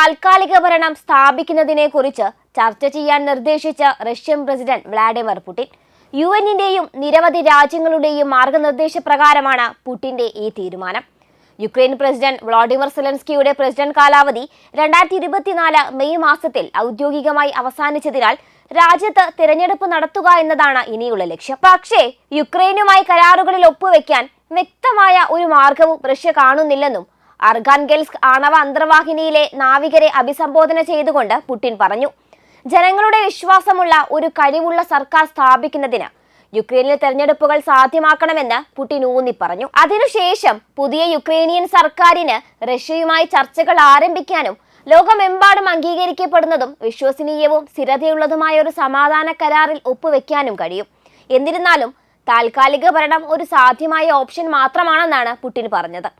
താൽക്കാലിക ഭരണം സ്ഥാപിക്കുന്നതിനെ കുറിച്ച് ചർച്ച ചെയ്യാൻ നിർദ്ദേശിച്ച റഷ്യൻ പ്രസിഡന്റ് വ്ളാഡിമിർ പുടിൻ. യു എന്നിന്റെയും നിരവധി രാജ്യങ്ങളുടെയും മാർഗനിർദ്ദേശ പ്രകാരമാണ് പുടിന്റെ ഈ തീരുമാനം. യുക്രൈൻ പ്രസിഡന്റ് വ്ളാഡിമിർ സെലൻസ്കിയുടെ പ്രസിഡന്റ് കാലാവധി രണ്ടായിരത്തി ഇരുപത്തിനാല് മെയ് മാസത്തിൽ ഔദ്യോഗികമായി അവസാനിച്ചതിനാൽ രാജ്യത്ത് തിരഞ്ഞെടുപ്പ് നടത്തുക എന്നതാണ് ഇനിയുള്ള ലക്ഷ്യം. പക്ഷേ യുക്രൈനുമായി കരാറുകളിൽ ഒപ്പുവെക്കാൻ വ്യക്തമായ ഒരു മാർഗവും റഷ്യ കാണുന്നില്ലെന്നും അർഗാൻഗെൽസ്ക് ആണവ അന്തർവാഹിനിയിലെ നാവികരെ അഭിസംബോധന ചെയ്തുകൊണ്ട് പുടിൻ പറഞ്ഞു ജനങ്ങളുടെ വിശ്വാസമുള്ള ഒരു കഴിവുള്ള സർക്കാർ സ്ഥാപിക്കുന്നതിന് യുക്രൈനിലെ തെരഞ്ഞെടുപ്പുകൾ സാധ്യമാക്കണമെന്ന് പുടിൻ ഊന്നി പറഞ്ഞു. അതിനുശേഷം പുതിയ യുക്രൈനിയൻ സർക്കാരിന് റഷ്യയുമായി ചർച്ചകൾ ആരംഭിക്കാനും ലോകമെമ്പാടും അംഗീകരിക്കപ്പെടുന്നതും വിശ്വസനീയവും സ്ഥിരതയുള്ളതുമായ ഒരു സമാധാന കരാറിൽ ഒപ്പുവെക്കാനും കഴിയും. എന്നിരുന്നാലും താൽക്കാലിക ഭരണം ഒരു സാധ്യമായ ഓപ്ഷൻ മാത്രമാണെന്നാണ് പുടിൻ പറഞ്ഞത്.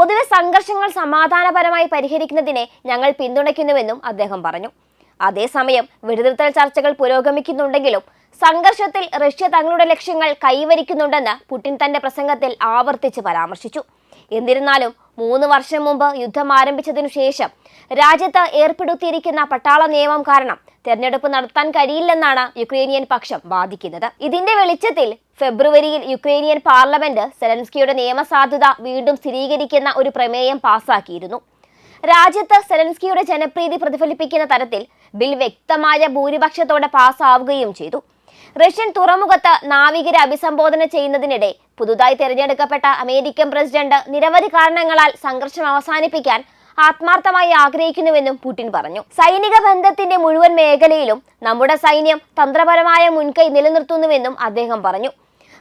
പൊതുവെ സംഘർഷങ്ങൾ സമാധാനപരമായി പരിഹരിക്കുന്നതിനെ ഞങ്ങൾ പിന്തുണയ്ക്കുന്നുവെന്നും അദ്ദേഹം പറഞ്ഞു. അതേസമയം വെടിനിർത്തൽ ചർച്ചകൾ പുരോഗമിക്കുന്നുണ്ടെങ്കിലും സംഘർഷത്തിൽ റഷ്യ തങ്ങളുടെ ലക്ഷ്യങ്ങൾ കൈവരിക്കുന്നുണ്ടെന്ന് പുടിൻ തന്റെ പ്രസംഗത്തിൽ ആവർത്തിച്ച് പരാമർശിച്ചു. എന്നിരുന്നാലും മൂന്ന് വർഷം മുമ്പ് യുദ്ധം ആരംഭിച്ചതിനു ശേഷം രാജ്യത്ത് ഏർപ്പെടുത്തിയിരിക്കുന്ന പട്ടാള നിയമം കാരണം തെരഞ്ഞെടുപ്പ് നടത്താൻ കഴിയില്ലെന്നാണ് യുക്രേനിയൻ പക്ഷം വാദിക്കുന്നത്. ഇതിന്റെ വെളിച്ചത്തിൽ ഫെബ്രുവരിയിൽ യുക്രേനിയൻ പാർലമെന്റ് സെലൻസ്കിയുടെ നിയമസാധുത വീണ്ടും സ്ഥിരീകരിക്കുന്ന ഒരു പ്രമേയം പാസാക്കിയിരുന്നു. രാജ്യത്ത് സെലൻസ്കിയുടെ ജനപ്രീതി പ്രതിഫലിപ്പിക്കുന്ന തരത്തിൽ ബിൽ വ്യക്തമായ ഭൂരിപക്ഷത്തോടെ പാസ്സാവുകയും ചെയ്തു. റഷ്യൻ തുറമുഖത്ത് നാവികരെ അഭിസംബോധന ചെയ്യുന്നതിനിടെ പുതുതായി തെരഞ്ഞെടുക്കപ്പെട്ട അമേരിക്കൻ പ്രസിഡന്റ് നിരവധി കാരണങ്ങളാൽ സംഘർഷം അവസാനിപ്പിക്കാൻ ആത്മാർത്ഥമായി ആഗ്രഹിക്കുന്നുവെന്നും പുടിൻ പറഞ്ഞു. സൈനിക ബന്ധത്തിന്റെ മുഴുവൻ മേഖലയിലും നമ്മുടെ സൈന്യം തന്ത്രപരമായ മുൻകൈ നിലനിർത്തുന്നുവെന്നും അദ്ദേഹം പറഞ്ഞു.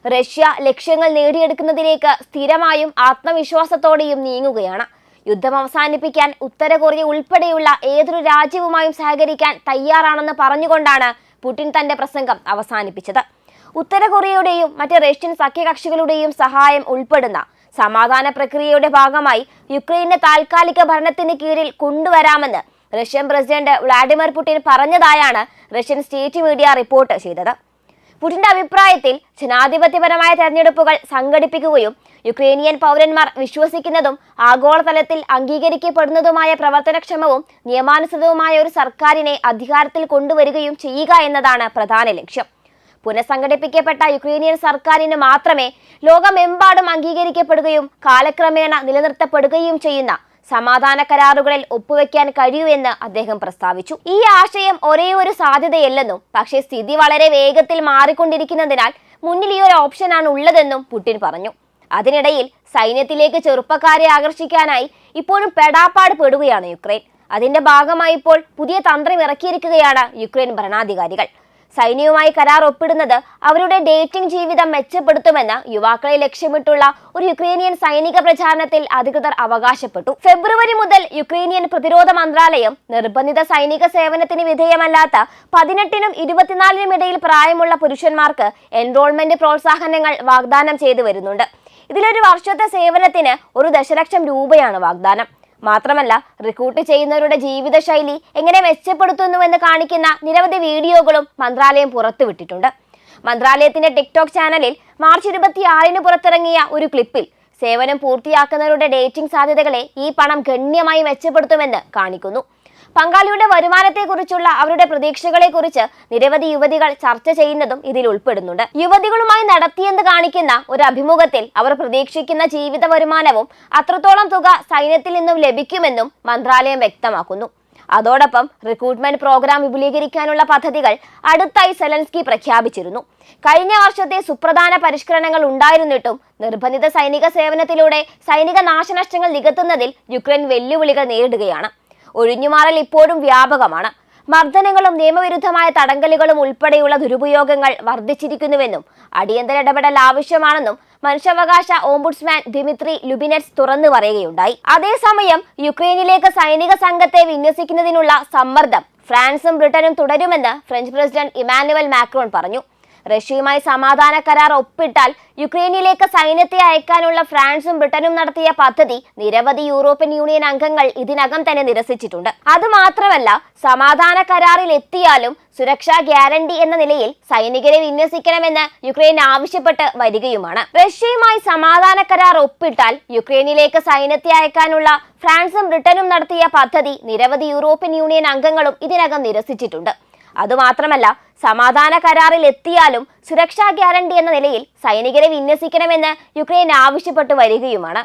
റഷ്യ ലക്ഷ്യങ്ങൾ നേടിയെടുക്കുന്നതിലേക്ക് സ്ഥിരമായും ആത്മവിശ്വാസത്തോടെയും നീങ്ങുകയാണ്. യുദ്ധം അവസാനിപ്പിക്കാൻ ഉത്തര കൊറിയ ഉൾപ്പെടെയുള്ള ഏതൊരു രാജ്യവുമായും സഹകരിക്കാൻ തയ്യാറാണെന്ന് പറഞ്ഞുകൊണ്ടാണ് പുടിൻ തന്റെ പ്രസംഗം അവസാനിപ്പിച്ചത്. ഉത്തര കൊറിയയുടെയും മറ്റ് റഷ്യൻ സഖ്യകക്ഷികളുടെയും സഹായം ഉൾപ്പെടുന്ന സമാധാന പ്രക്രിയയുടെ ഭാഗമായി യുക്രൈനെ താൽക്കാലിക ഭരണത്തിന് കീഴിൽ കൊണ്ടുവരാമെന്ന് റഷ്യൻ പ്രസിഡന്റ് വ്ളാഡിമിർ പുടിൻ പറഞ്ഞതായാണ് റഷ്യൻ സ്റ്റേറ്റ് മീഡിയ റിപ്പോർട്ട് ചെയ്തത്. പുടിന്റെ അഭിപ്രായത്തിൽ ജനാധിപത്യപരമായ തെരഞ്ഞെടുപ്പുകൾ സംഘടിപ്പിക്കുകയും യുക്രേനിയൻ പൗരന്മാർ വിശ്വസിക്കുന്നതും ആഗോളതലത്തിൽ അംഗീകരിക്കപ്പെടുന്നതുമായ പ്രവർത്തനക്ഷമവും നിയമാനുസൃതവുമായ ഒരു സർക്കാരിനെ അധികാരത്തിൽ കൊണ്ടുവരികയും ചെയ്യുക എന്നതാണ് പ്രധാന ലക്ഷ്യം. പുനഃസംഘടിപ്പിക്കപ്പെട്ട യുക്രേനിയൻ സർക്കാരിന് മാത്രമേ ലോകമെമ്പാടും അംഗീകരിക്കപ്പെടുകയും കാലക്രമേണ നിലനിർത്തപ്പെടുകയും ചെയ്യുന്ന സമാധാന കരാറുകളിൽ ഒപ്പുവെക്കാൻ കഴിയൂ എന്ന് അദ്ദേഹം പ്രസ്താവിച്ചു. ഈ ആശയം ഒരേ ഒരു സാധ്യതയല്ലെന്നും പക്ഷേ സ്ഥിതി വളരെ വേഗത്തിൽ മാറിക്കൊണ്ടിരിക്കുന്നതിനാൽ മുന്നിൽ ഈ ഒരു ഓപ്ഷനാണ് ഉള്ളതെന്നും പുടിൻ പറഞ്ഞു. അതിനിടയിൽ സൈന്യത്തിലേക്ക് ചെറുപ്പക്കാരെ ആകർഷിക്കാനായി ഇപ്പോഴും പെടാപ്പാട് പെടുകയാണ് യുക്രൈൻ. അതിന്റെ ഭാഗമായി ഇപ്പോൾ പുതിയ തന്ത്രം ഇറക്കിയിരിക്കുകയാണ് യുക്രൈൻ ഭരണാധികാരികൾ. സൈന്യവുമായി കരാർ ഒപ്പിടുന്നത് അവരുടെ ഡേറ്റിംഗ് ജീവിതം മെച്ചപ്പെടുത്തുമെന്ന് യുവാക്കളെ ലക്ഷ്യമിട്ടുള്ള ഒരു യുക്രേനിയൻ സൈനിക പ്രചാരണത്തിൽ അധികൃതർ അവകാശപ്പെട്ടു. ഫെബ്രുവരി മുതൽ യുക്രേനിയൻ പ്രതിരോധ മന്ത്രാലയം നിർബന്ധിത സൈനിക സേവനത്തിന് വിധേയമല്ലാത്ത പതിനെട്ടിനും ഇരുപത്തിനാലിനും ഇടയിൽ പ്രായമുള്ള പുരുഷന്മാർക്ക് എൻറോൾമെന്റ് പ്രോത്സാഹനങ്ങൾ വാഗ്ദാനം ചെയ്തു വരുന്നുണ്ട്. ഇതിലൊരു വർഷത്തെ സേവനത്തിന് ഒരു ദശലക്ഷം രൂപയാണ് വാഗ്ദാനം. മാത്രമല്ല റിക്രൂട്ട് ചെയ്യുന്നവരുടെ ജീവിതശൈലി എങ്ങനെ മെച്ചപ്പെടുത്തുന്നുവെന്ന് കാണിക്കുന്ന നിരവധി വീഡിയോകളും മന്ത്രാലയം പുറത്തുവിട്ടിട്ടുണ്ട്. മന്ത്രാലയത്തിന്റെ ടിക്ടോക്ക് ചാനലിൽ മാർച്ച് ഇരുപത്തിയാറിന് പുറത്തിറങ്ങിയ ഒരു ക്ലിപ്പിൽ സേവനം പൂർത്തിയാക്കുന്നവരുടെ ഡേറ്റിംഗ് സാധ്യതകളെ ഈ പണം ഗണ്യമായി മെച്ചപ്പെടുത്തുമെന്ന് കാണിക്കുന്നു. പങ്കാളിയുടെ വരുമാനത്തെക്കുറിച്ചുള്ള അവരുടെ പ്രതീക്ഷകളെക്കുറിച്ച് നിരവധി യുവതികൾ ചർച്ച ചെയ്യുന്നതും ഇതിൽ ഉൾപ്പെടുന്നുണ്ട്. യുവതികളുമായി നടത്തിയെന്ന് കാണിക്കുന്ന ഒരു അഭിമുഖത്തിൽ അവർ പ്രതീക്ഷിക്കുന്ന ജീവിത വരുമാനവും അത്രത്തോളം തുക സൈന്യത്തിൽ നിന്നും ലഭിക്കുമെന്നും മന്ത്രാലയം വ്യക്തമാക്കുന്നു. അതോടൊപ്പം റിക്രൂട്ട്മെന്റ് പ്രോഗ്രാം വിപുലീകരിക്കാനുള്ള പദ്ധതികൾ അടുത്തായി സെലൻസ്കി പ്രഖ്യാപിച്ചിരുന്നു. കഴിഞ്ഞ വർഷത്തെ സുപ്രധാന പരിഷ്കരണങ്ങൾ ഉണ്ടായിരുന്നിട്ടും നിർബന്ധിത സൈനിക സേവനത്തിലൂടെ സൈനിക നാശനഷ്ടങ്ങൾ നികത്തുന്നതിൽ യുക്രൈൻ വെല്ലുവിളികൾ നേരിടുകയാണ്. ഒഴിഞ്ഞുമാറൽ ഇപ്പോഴും വ്യാപകമാണ്. മർദ്ദനങ്ങളും നിയമവിരുദ്ധമായ തടങ്കലുകളും ഉൾപ്പെടെയുള്ള ദുരുപയോഗങ്ങൾ വർദ്ധിച്ചിരിക്കുന്നുവെന്നും അടിയന്തര ഇടപെടൽ ആവശ്യമാണെന്നും മനുഷ്യാവകാശ ഓംബുഡ്സ്മാൻ ദിമിത്രി ലുബിനെറ്റ്സ് തുറന്നു പറയുകയുണ്ടായി. അതേസമയം യുക്രൈനിലേക്ക് സൈനിക സംഘത്തെ വിന്യസിക്കുന്നതിനുള്ള സമ്മർദ്ദം ഫ്രാൻസും ബ്രിട്ടനും തുടരുമെന്ന് ഫ്രഞ്ച് പ്രസിഡന്റ് ഇമാനുവൽ മാക്രോൺ പറഞ്ഞു. റഷ്യയുമായി സമാധാന കരാർ ഒപ്പിട്ടാൽ യുക്രൈനിലേക്ക് സൈന്യത്തെ അയക്കാനുള്ള ഫ്രാൻസും ബ്രിട്ടനും നടത്തിയ പദ്ധതി നിരവധി യൂറോപ്യൻ യൂണിയൻ അംഗങ്ങൾ ഇതിനകം തന്നെ നിരസിച്ചിട്ടുണ്ട്. അതുമാത്രമല്ല സമാധാന കരാറിൽ എത്തിയാലും സുരക്ഷാ ഗ്യാരണ്ടി എന്ന നിലയിൽ സൈനികരെ വിന്യസിക്കണമെന്ന് യുക്രൈൻ ആവശ്യപ്പെട്ട് വരികയുമാണ്. റഷ്യയുമായി സമാധാന കരാർ ഒപ്പിട്ടാൽ യുക്രൈനിലേക്ക് സൈന്യത്തെ അയക്കാനുള്ള ഫ്രാൻസും ബ്രിട്ടനും നടത്തിയ പദ്ധതി നിരവധി യൂറോപ്യൻ യൂണിയൻ അംഗങ്ങളും ഇതിനകം നിരസിച്ചിട്ടുണ്ട്. അതുമാത്രമല്ല സമാധാന കരാറിൽ എത്തിയാലും സുരക്ഷാ ഗ്യാരണ്ടി എന്ന നിലയിൽ സൈനികരെ വിന്യസിക്കണമെന്ന് യുക്രൈൻ ആവശ്യപ്പെട്ടു വരികയുമാണ്.